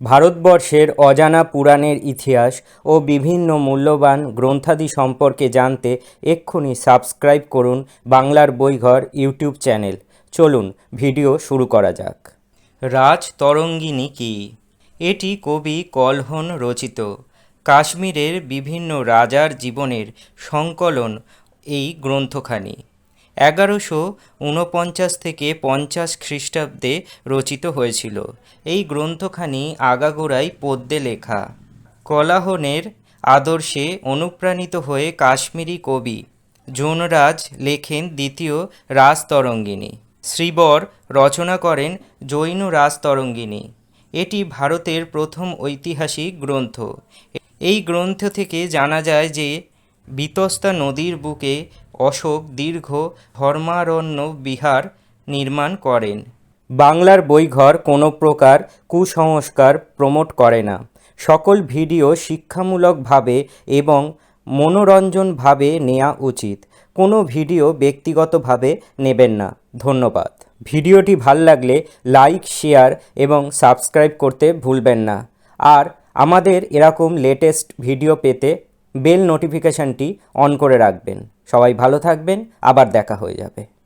ভারতবর্ষের অজানা পুরাণের ইতিহাস ও বিভিন্ন মূল্যবান গ্রন্থাদি সম্পর্কে জানতে এক্ষুনি সাবস্ক্রাইব করুন বাংলার বইঘর ইউটিউব চ্যানেল। চলুন, ভিডিও শুরু করা যাক। রাজ তরঙ্গিনী কি? এটি কবি কলহন রচিত। কাশ্মীরের বিভিন্ন রাজার জীবনের সংকলন এই গ্রন্থখানি। এগারোশো ঊনপঞ্চাশ থেকে পঞ্চাশ খ্রিস্টাব্দে রচিত হয়েছিল। এই গ্রন্থখানি আগাগোড়াই পদ্যে লেখা। কলাহনের আদর্শে অনুপ্রাণিত হয়ে কাশ্মীরি কবি জোনরাজ লেখেন দ্বিতীয় রাজতরঙ্গিনী। শ্রীবর রচনা করেন জৈন রাজতরঙ্গিনী। এটি ভারতের প্রথম ঐতিহাসিক গ্রন্থ। এই গ্রন্থ থেকে জানা যায় যে বিতস্তা নদীর বুকে অশোক দীর্ঘ ধর্মারণ্য বিহার নির্মাণ করেন। বাংলার বইঘর কোনো প্রকার কুসংস্কার প্রমোট করে না। সকল ভিডিও শিক্ষামূলকভাবে এবং মনোরঞ্জনভাবে নেওয়া উচিত। কোনো ভিডিও ব্যক্তিগতভাবে নেবেন না। ধন্যবাদ। ভিডিওটি ভালো লাগলে লাইক, শেয়ার এবং সাবস্ক্রাইব করতে ভুলবেন না। আর আমাদের এরকম লেটেস্ট ভিডিও পেতে বেল নোটিফিকেশানটি অন করে রাখবেন। সবাই ভালো থাকবেন আবার দেখা হয়ে যাবে।